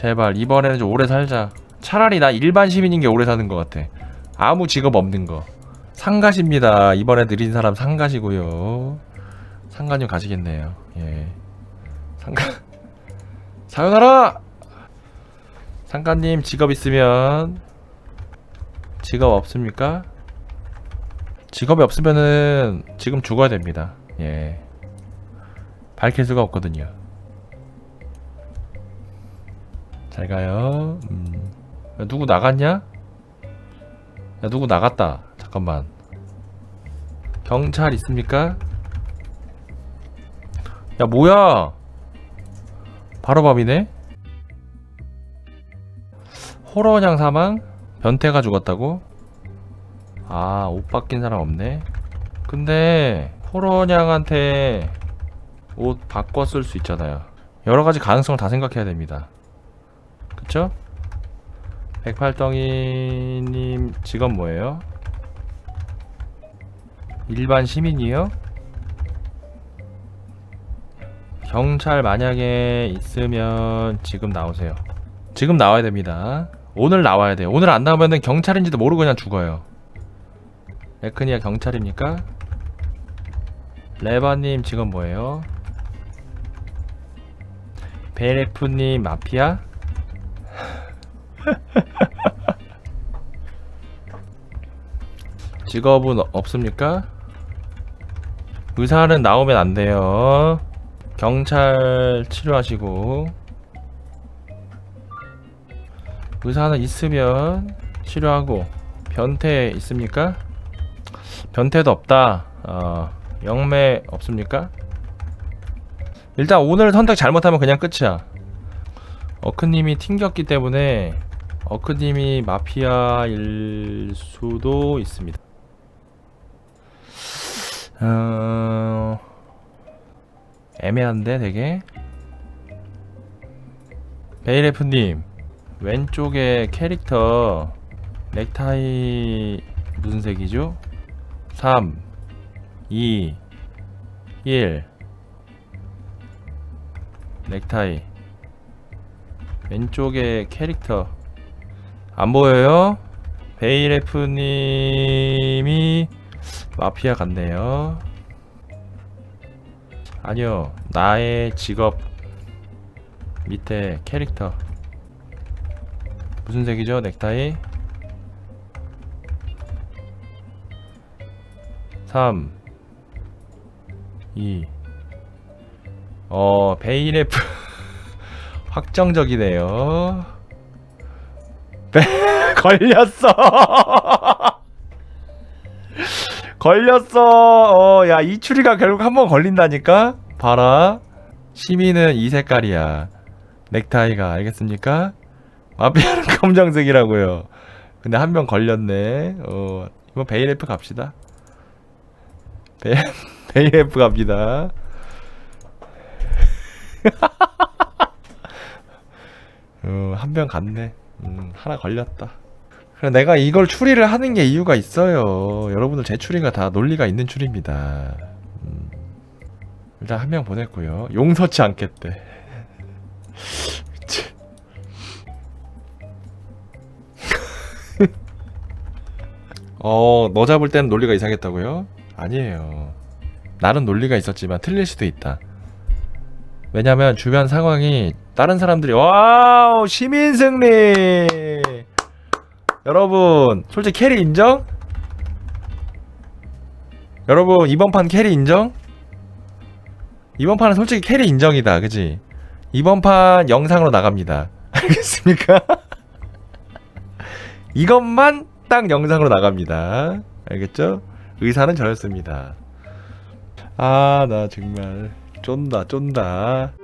제발 이번에는 좀 오래 살자. 차라리 나 일반 시민인 게 오래 사는 것 같아. 아무 직업 없는 거. 상가십니다. 이번에 느린 사람 상가시고요. 상가님 가시겠네요. 예. 상가. 사연하라. 상가님 직업 있으면 직업 없습니까? 직업이 없으면은 지금 죽어야 됩니다. 예. 밝힐 수가 없거든요. 잘 가요. 음. 야, 누구 나갔냐? 야, 누구 나갔다. 잠깐만. 경찰 있습니까? 야, 뭐야? 바로 밥이네? 호러냥 사망? 변태가 죽었다고? 아, 옷 바뀐 사람 없네? 근데, 호러냥한테 옷 바꿔 쓸 수 있잖아요. 여러 가지 가능성을 다 생각해야 됩니다. 그쵸? 백팔덩이님 직업 뭐예요? 일반 시민이요? 경찰 만약에 있으면 지금 나오세요. 지금 나와야 됩니다. 오늘 나와야 돼요. 오늘 안 나오면은 경찰인지도 모르고 그냥 죽어요. 에크니아 경찰입니까? 레바님 직업 뭐예요? 베레프님 마피아? 직업은 없습니까? 의사는 나오면 안 돼요. 경찰 치료하시고 의사는 있으면 치료하고 변태 있습니까? 변태도 없다. 어, 영매 없습니까? 일단 오늘 선택 잘못하면 그냥 끝이야. 어크님이 튕겼기 때문에 어크님이 마피아일 수도 있습니다. 어... 애매한데 되게 베이레프님 왼쪽에 캐릭터 넥타이 무슨 색이죠? 3 2 1 넥타이 왼쪽에 캐릭터 안 보여요? 베이레프님이 마피아 같네요. 아니요, 나의 직업 밑에 캐릭터 무슨 색이죠? 넥타이 3 2 어, 베이레프 확정적이네요. 베... 걸렸어. 걸렸어. 어, 야, 이 추리가 결국 한 번 걸린다니까? 봐라. 시민은 이 색깔이야. 넥타이가, 알겠습니까? 마피아는 검정색이라고요. 근데 한 명 걸렸네. 어, 이번 베이레프 갑시다. 베, 베이레프 갑니다. 어, 한 명 갔네. 음, 하나 걸렸다. 그래, 내가 이걸 추리를 하는 게 이유가 있어요. 여러분들 제 추리가 다 논리가 있는 추리입니다. 음, 일단 한 명 보냈고요. 용서치 않겠대. 치. 어, 너 잡을 때는 논리가 이상했다고요? 아니에요. 나는 논리가 있었지만 틀릴 수도 있다. 왜냐면 주변 상황이 다른 사람들이 와우 시민 승리 여러분 솔직히 캐리 인정? 여러분 이번 판 캐리 인정? 이번 판은 솔직히 캐리 인정이다 그지? 이번 판 영상으로 나갑니다 알겠습니까? 이것만 딱 영상으로 나갑니다 알겠죠? 의사는 저였습니다 아 나 정말 쫀다 쫀다